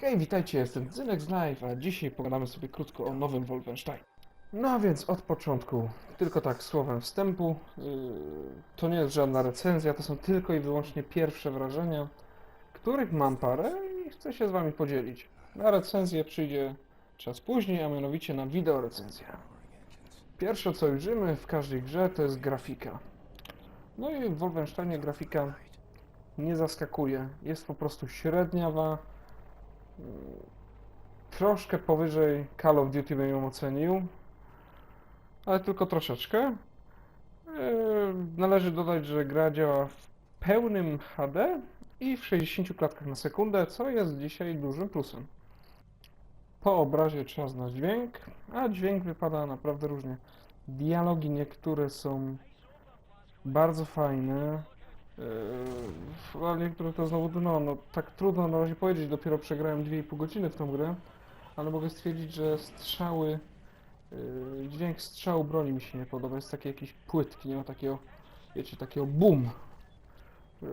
Hej, witajcie, jestem Zynek z Live, a dzisiaj pogadamy sobie krótko o nowym Wolfenstein. No więc od początku, tylko tak słowem wstępu, yy, to nie jest żadna recenzja, to są tylko i wyłącznie pierwsze wrażenia, których mam parę i chcę się z wami podzielić. Na recenzję przyjdzie czas później, a mianowicie na wideo recenzję. Pierwsze co ujrzymy w każdej grze to jest grafika. No i w Wolfensteinie grafika nie zaskakuje, jest po prostu średniawa, troszkę powyżej Call of Duty bym ją ocenił, ale tylko troszeczkę. Yy, Należy dodać, że gra działa w pełnym HD i w 60 klatkach na sekundę, co jest dzisiaj dużym plusem. Po obrazie trzeba znać dźwięk, a dźwięk wypada naprawdę różnie. Dialogi niektóre są bardzo fajne, Yy, ale niektóre to znowu, no, no tak trudno na razie powiedzieć, dopiero przegrałem 2,5 godziny w tą grę, ale mogę stwierdzić, że strzały, yy, dźwięk strzału broni mi się nie podoba, jest taki jakiś płytki, nie ma takiego, wiecie, takiego boom. Yy,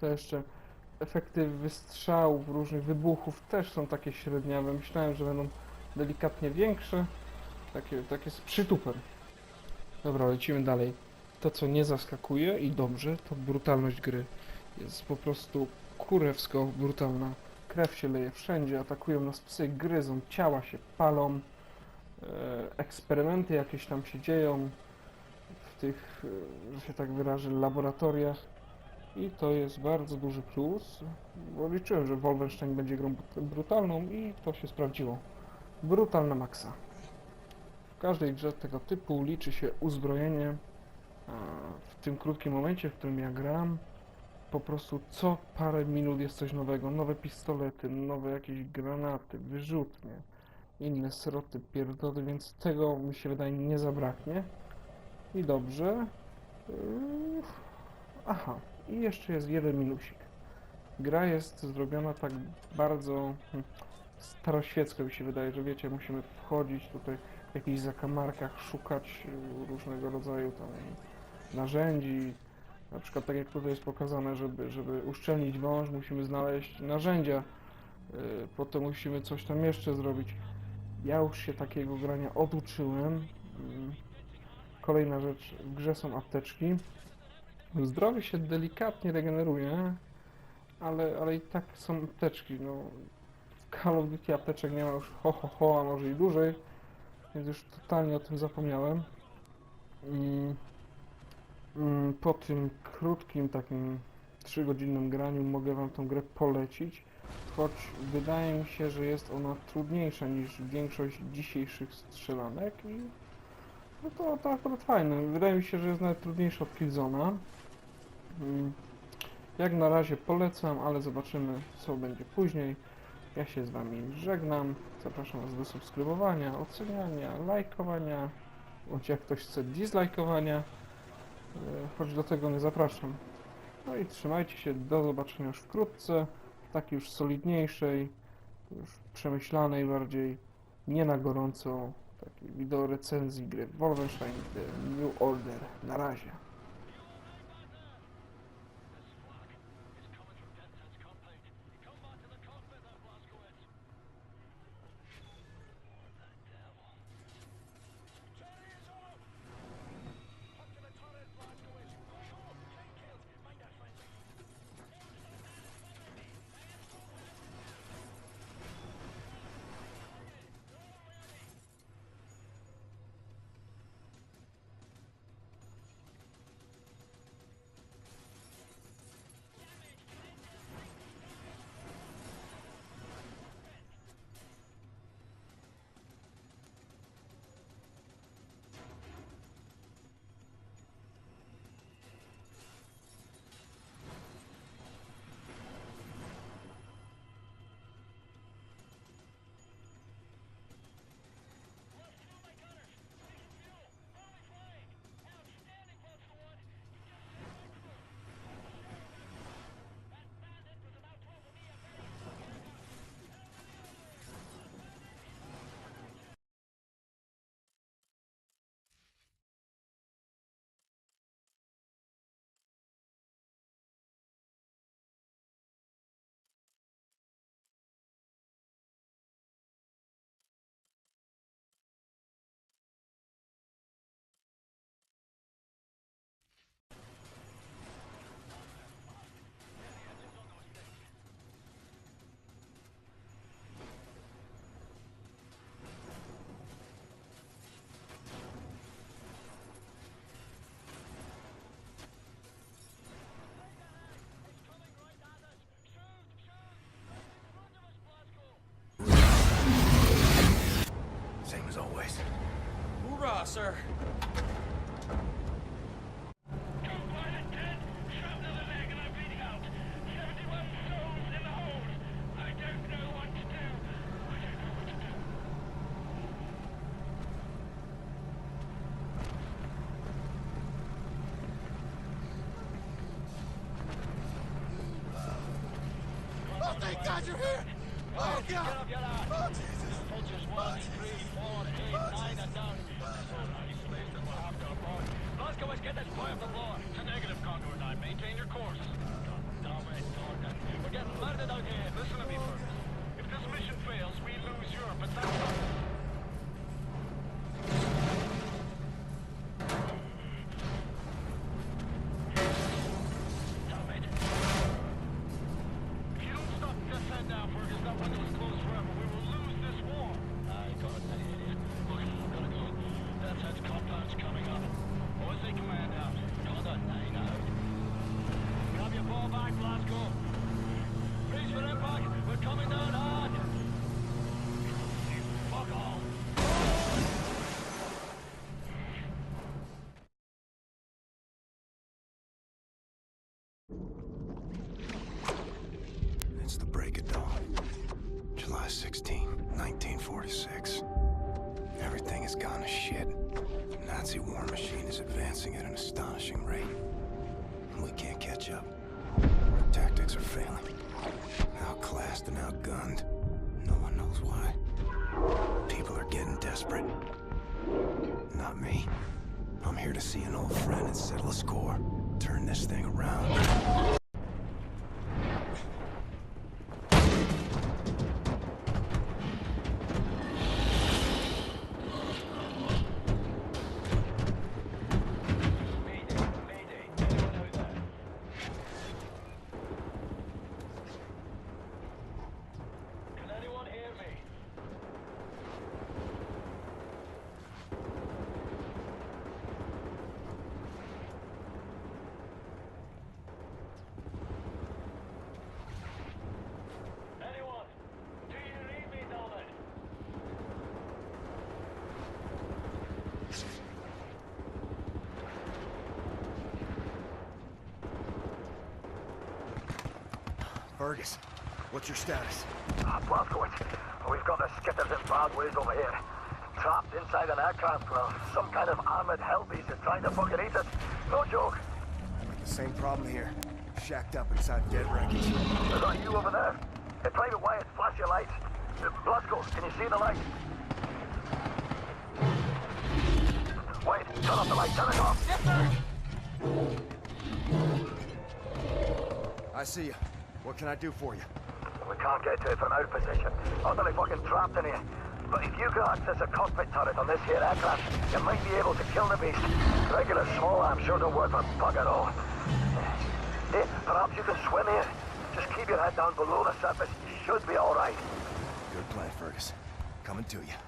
co jeszcze? Efekty wystrzałów, różnych wybuchów też są takie średniawe, myślałem, że będą delikatnie większe, takie, takie z przytupem. Dobra, lecimy dalej. To, co nie zaskakuje i dobrze, to brutalność gry. Jest po prostu kurewsko brutalna. Krew się leje wszędzie, atakują nas psy, gryzą, ciała się palą, e, eksperymenty jakieś tam się dzieją w tych, e, że się tak wyrażę, laboratoriach. I to jest bardzo duży plus, bo liczyłem, że Wolfenstein będzie grą brut- brutalną i to się sprawdziło. Brutalna maksa. W każdej grze tego typu liczy się uzbrojenie, w tym krótkim momencie, w którym ja gram, po prostu co parę minut jest coś nowego. Nowe pistolety, nowe jakieś granaty, wyrzutnie, inne sroty, pierdoły, więc tego mi się wydaje nie zabraknie. I dobrze. Yy, Aha, i jeszcze jest jeden minusik. Gra jest zrobiona tak bardzo hmm, staroświecko mi się wydaje, że wiecie, musimy wchodzić tutaj w jakichś zakamarkach, szukać różnego rodzaju tam narzędzi. Na przykład tak jak tutaj jest pokazane, żeby, żeby uszczelnić wąż, musimy znaleźć narzędzia. Yy, Potem musimy coś tam jeszcze zrobić. Ja już się takiego grania oduczyłem. Yy, Kolejna rzecz, w grze są apteczki. Zdrowie się delikatnie regeneruje, ale, ale i tak są apteczki. No, Call of Duty apteczek nie ma już ho ho ho, a może i dłużej, więc już totalnie o tym zapomniałem. Mm. Mm, Po tym krótkim, takim 3-godzinnym graniu mogę Wam tą grę polecić, choć wydaje mi się, że jest ona trudniejsza niż większość dzisiejszych strzelanek i no to, to akurat fajne. Wydaje mi się, że jest nawet trudniejsza od Killzona. Mm, Jak na razie polecam, ale zobaczymy co będzie później. Ja się z Wami żegnam. Zapraszam Was do subskrybowania, oceniania, lajkowania, bądź jak ktoś chce dislajkowania. E, choć do tego nie zapraszam. No i trzymajcie się, do zobaczenia już wkrótce, takiej już solidniejszej, już przemyślanej bardziej, nie na gorąco, takiej wideo recenzji gry Wolfenstein The New Order. Na razie. God you're here! Oh, God! Oh, Jesus! Soldiers one, three, four, eight, nine, and down. So nice, Mason. We're after a board. Glasgow is get this boy off the floor. It's a negative, Condor 9. Maintain your course. Damn it. We're getting murdered out here. Listen to me first. Has gone to shit. The Nazi war machine is advancing at an astonishing rate. We can't catch up. Our tactics are failing. Outclassed and outgunned. No one knows why. People are getting desperate. Not me. I'm here to see an old friend and settle a score. Turn this thing around. Fergus, what's your status? Ah, Blazkowicz, we've got the skitters in bad ways over here. Trapped inside an aircraft, well, some kind of armored hell beast is trying to fucking eat us. No joke. The same problem here. Shacked up inside dead wreckage. Is that you over there? Hey, Private Wyatt, flash your lights. Uh, Blasco, can you see the light? Wait, turn off the light, turn it off. Yes, sir. I see you. What can I do for you? We can't get to it from our position. Utterly fucking trapped in here. But if you can access a cockpit turret on this here aircraft, you might be able to kill the beast. Regular small arms sure don't work for bug at all. Hey, perhaps you can swim here. Just keep your head down below the surface. You should be all right. Good plan, Fergus. Coming to you.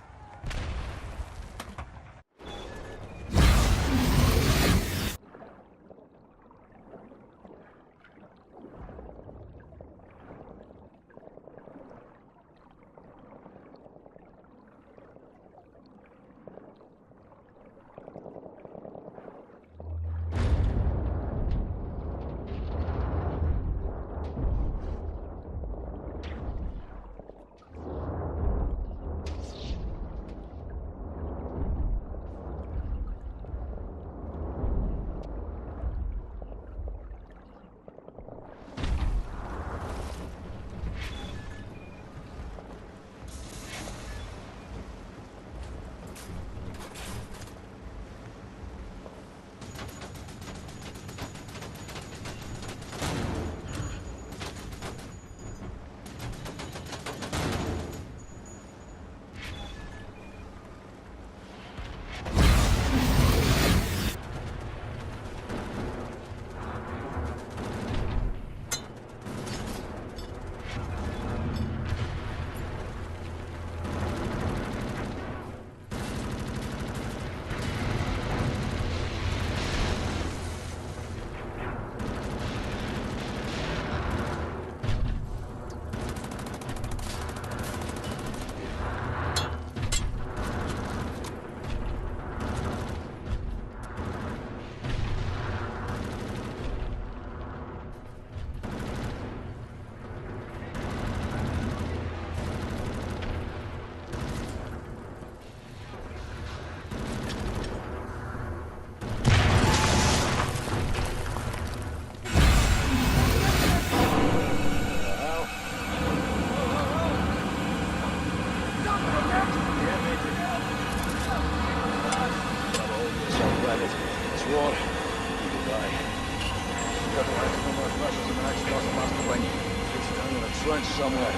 War, people die. We got the last no more Russians in the next thousand miles to win. It's down in a trench somewhere.